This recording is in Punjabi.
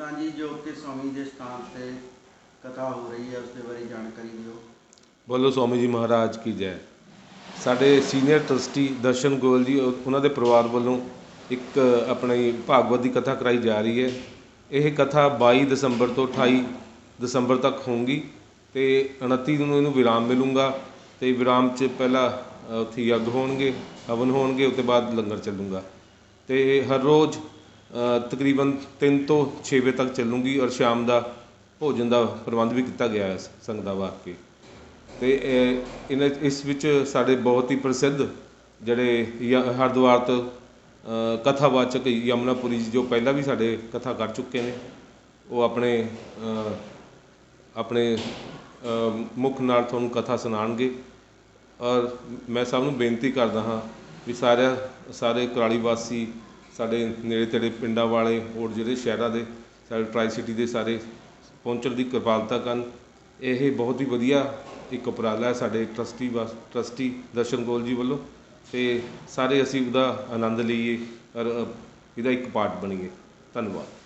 ਜੀ ਜੋ ਕਿ ਸਵਾਮੀ ਦੇ ਸਥਾਨ ਤੇ ਕਥਾ ਹੋ ਰਹੀ ਹੈ ਉਸ ਦੇ ਬਾਰੇ ਜਾਣਕਾਰੀ ਦਿਓ। ਬੋਲੋ ਸਵਾਮੀ ਜੀ ਮਹਾਰਾਜ ਕੀ ਜੈ। ਸਾਡੇ ਸੀਨੀਅਰ ਟਰਸਟੀ ਦਰਸ਼ਨ ਗੋਇਲ ਜੀ ਉਹਨਾਂ ਦੇ ਪਰਿਵਾਰ ਵੱਲੋਂ ਇੱਕ ਆਪਣੀ ਭਾਗਵਤ ਦੀ ਕਥਾ ਕਰਾਈ ਜਾ ਰਹੀ ਹੈ। ਇਹ ਕਥਾ 22 ਦਸੰਬਰ ਤੋਂ 28 ਦਸੰਬਰ ਤੱਕ ਹੋਊਗੀ ਤੇ 29 ਨੂੰ ਇਹਨੂੰ ਵਿਰਾਮ ਮਿਲੂਗਾ ਤੇ ਵਿਰਾਮ 'ਚ ਪਹਿਲਾਂ ਉੱਥੇ ਯੱਗ ਹੋਣਗੇ, ਹਵਨ ਹੋਣਗੇ ਉਸ ਤੋਂ ਬਾਅਦ ਲੰਗਰ ਚੱਲੂਗਾ। ਤੇ ਹਰ ਰੋਜ਼ ਤਕਰੀਬਨ 3 ਤੋਂ 6 ਵਜੇ ਤੱਕ ਚੱਲੂਗੀ ਔਰ ਸ਼ਾਮ ਦਾ ਭੋਜਨ ਦਾ ਪ੍ਰਬੰਧ ਵੀ ਕੀਤਾ ਗਿਆ ਹੈ ਸੰਗਤਾਂ ਵਾਸਤੇ ਤੇ ਇਹਨਾਂ, ਇਸ ਵਿੱਚ ਸਾਡੇ ਬਹੁਤ ਹੀ ਪ੍ਰਸਿੱਧ ਜਿਹੜੇ य- ਹਰਿਦੁਆਰ ਤੋਂ ਕਥਾਵਾਚਕ ਯਮਨਾਪੁਰੀ ਜੀ ਜੋ ਪਹਿਲਾਂ ਵੀ ਸਾਡੇ ਕਥਾ ਕਰ ਚੁੱਕੇ ਨੇ, ਉਹ ਆਪਣੇ ਆਪਣੇ ਮੁੱਖ ਨਾਲ ਤੁਹਾਨੂੰ ਕਥਾ ਸੁਣਾਉਣਗੇ। ਔਰ ਮੈਂ ਸਭ ਨੂੰ ਬੇਨਤੀ ਕਰਦਾ ਹਾਂ ਵੀ ਸਾਰਿਆਂ, ਸਾਰੇ ਕੁਰਾਲੀ ਵਾਸੀ ਸਾਡੇ ਨੇੜੇ ਤੇੜੇ ਪਿੰਡਾਂ ਵਾਲੇ ਹੋਰ ਜਿਹੜੇ ਸ਼ਹਿਰਾਂ ਦੇ, ਸਾਡੇ ਟਰਾਈ ਸਿਟੀ ਦੇ ਸਾਰੇ ਪਹੁੰਚਣ ਦੀ ਕਿਰਪਾਲਤਾ ਕਰਨ। ਇਹ ਬਹੁਤ ਹੀ ਵਧੀਆ ਇੱਕ ਉਪਰਾਲਾ ਹੈ ਸਾਡੇ ਟਰਸਟੀ ਵਾਸ ਟਰਸਟੀ ਦਰਸ਼ਨ ਗੋਲ ਜੀ ਵੱਲੋਂ। ਤੇ ਸਾਰੇ ਅਸੀਂ ਉਹਦਾ ਆਨੰਦ ਲਈਏ, ਔਰ ਇਹਦਾ ਇੱਕ ਪਾਰਟ ਬਣੀਏ। ਧੰਨਵਾਦ।